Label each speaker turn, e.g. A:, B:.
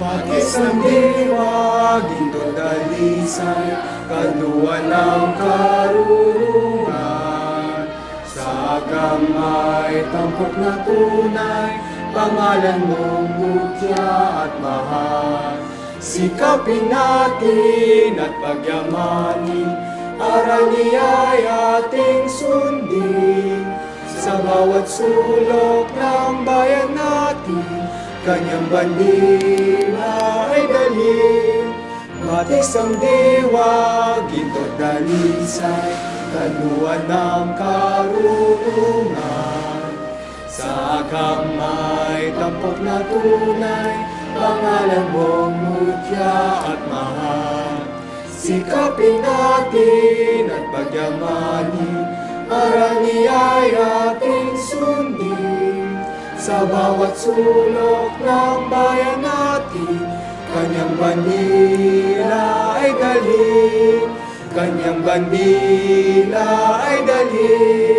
A: Pakis ng diwa, ginto dalisay, kaluwan ng karunungan. Sa kamay, tampok na tunay, pangalan mong mutya at mahal. Sikapin natin at pagyamanin, aral niya'y ating sundin. Sa bawat sulok ng kanyang bandila ay dalhin. Batis ang diwa, ginto dalisay, kaluan ng karunungan. Sa kamay, tampok na tunay, pangalan mong mutya at mahal. Sikapin natin at pagyamanin, ating sundin. Sa bawat sulok ng bayan natin, kanyang bandila ay dalhin. Kanyang bandila ay dalhin.